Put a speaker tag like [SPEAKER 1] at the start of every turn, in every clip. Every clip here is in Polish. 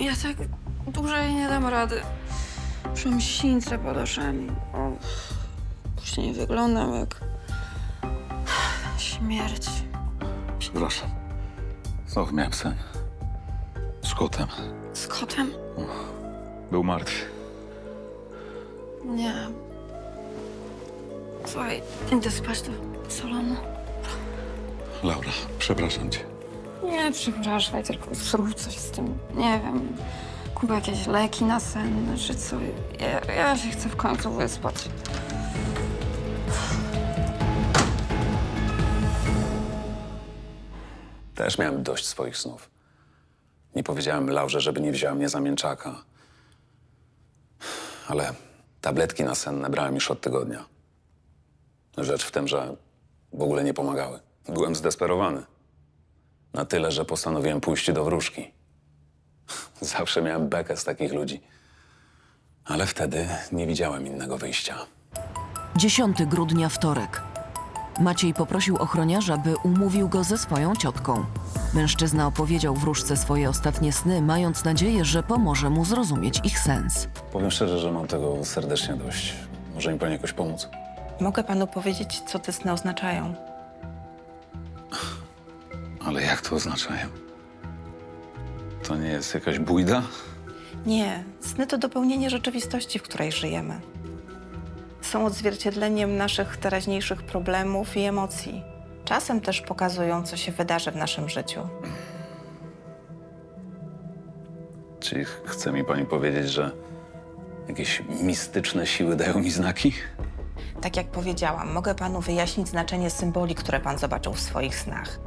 [SPEAKER 1] Ja tak dłużej nie dam rady. Przy msińce pod oczami. O, później wyglądam jak śmierć.
[SPEAKER 2] Przepraszam. Znowu miałem sen. Z kotem.
[SPEAKER 1] Z kotem?
[SPEAKER 2] Był martwy.
[SPEAKER 1] Nie. Słuchaj, idę spać do salonu.
[SPEAKER 2] Laura, przepraszam cię.
[SPEAKER 1] Nie przepraszaj, tylko zrób coś z tym. Nie wiem, kup jakieś leki na sen, czy co. Ja, ja się chcę w końcu wyspać.
[SPEAKER 3] Też miałem dość swoich snów. Nie powiedziałem Laurze, żeby nie wzięła mnie za mięczaka. Ale tabletki na sen nabrałem już od tygodnia. Rzecz w tym, że w ogóle nie pomagały. Byłem zdesperowany. Na tyle, że postanowiłem pójść do wróżki. Zawsze miałem bekę z takich ludzi. Ale wtedy nie widziałem innego wyjścia.
[SPEAKER 4] 10 grudnia wtorek. Maciej poprosił ochroniarza, by umówił go ze swoją ciotką. Mężczyzna opowiedział wróżce swoje ostatnie sny, mając nadzieję, że pomoże mu zrozumieć ich sens.
[SPEAKER 3] Powiem szczerze, że mam tego serdecznie dość. Może mi pani jakoś pomóc?
[SPEAKER 5] Mogę panu powiedzieć, co te sny oznaczają.
[SPEAKER 2] Ale jak to oznaczają? To nie jest jakaś bójda?
[SPEAKER 5] Nie, sny to dopełnienie rzeczywistości, w której żyjemy. Są odzwierciedleniem naszych teraźniejszych problemów i emocji. Czasem też pokazują, co się wydarzy w naszym życiu.
[SPEAKER 3] Czyli ch- chce mi pani powiedzieć, że jakieś mistyczne siły dają mi znaki?
[SPEAKER 5] Tak jak powiedziałam, mogę panu wyjaśnić znaczenie symboli, które pan zobaczył w swoich snach.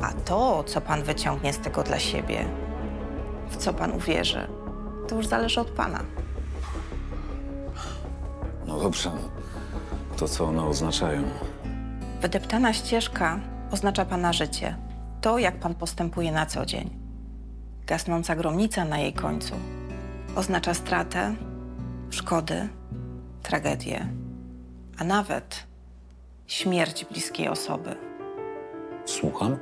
[SPEAKER 5] A to, co pan wyciągnie z tego dla siebie, w co pan uwierzy, to już zależy od pana.
[SPEAKER 3] No dobrze, no. To co one oznaczają?
[SPEAKER 5] Wydeptana ścieżka oznacza pana życie. To, jak pan postępuje na co dzień. Gasnąca gromnica na jej końcu oznacza stratę, szkody, tragedię, a nawet śmierć bliskiej osoby.
[SPEAKER 3] Słucham?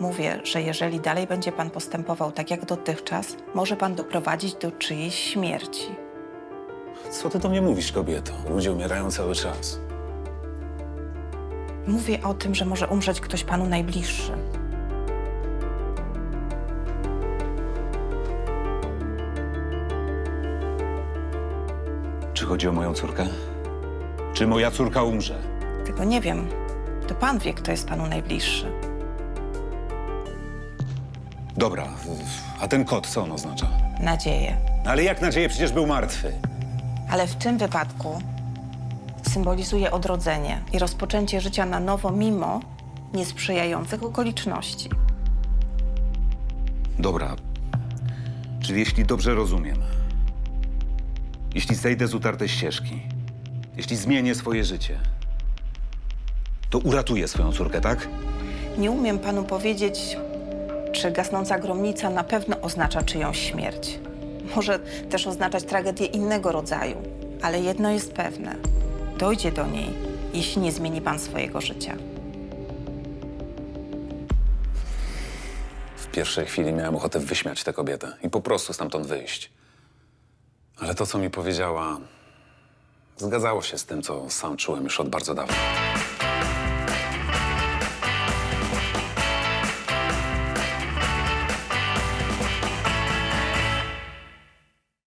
[SPEAKER 5] Mówię, że jeżeli dalej będzie pan postępował tak jak dotychczas, może pan doprowadzić do czyjejś śmierci.
[SPEAKER 3] Co ty do mnie mówisz, kobieto? Ludzie umierają cały czas.
[SPEAKER 5] Mówię o tym, że może umrzeć ktoś panu najbliższy.
[SPEAKER 3] Czy chodzi o moją córkę? Czy moja córka umrze?
[SPEAKER 5] Tego nie wiem. To pan wie, kto jest panu najbliższy.
[SPEAKER 3] Dobra, a ten kot co on oznacza?
[SPEAKER 5] Nadzieję.
[SPEAKER 3] Ale jak nadzieję, przecież był martwy.
[SPEAKER 5] Ale w tym wypadku symbolizuje odrodzenie i rozpoczęcie życia na nowo, mimo niesprzyjających okoliczności.
[SPEAKER 2] Dobra. Czyli jeśli dobrze rozumiem, jeśli zejdę z utartej ścieżki, jeśli zmienię swoje życie, to uratuję swoją córkę, tak?
[SPEAKER 5] Nie umiem panu powiedzieć, czy gasnąca gromnica na pewno oznacza czyjąś śmierć. Może też oznaczać tragedię innego rodzaju, ale jedno jest pewne: dojdzie do niej, jeśli nie zmieni pan swojego życia.
[SPEAKER 3] W pierwszej chwili miałem ochotę wyśmiać tę kobietę i po prostu stamtąd wyjść. Ale to, co mi powiedziała, zgadzało się z tym, co sam czułem już od bardzo dawna.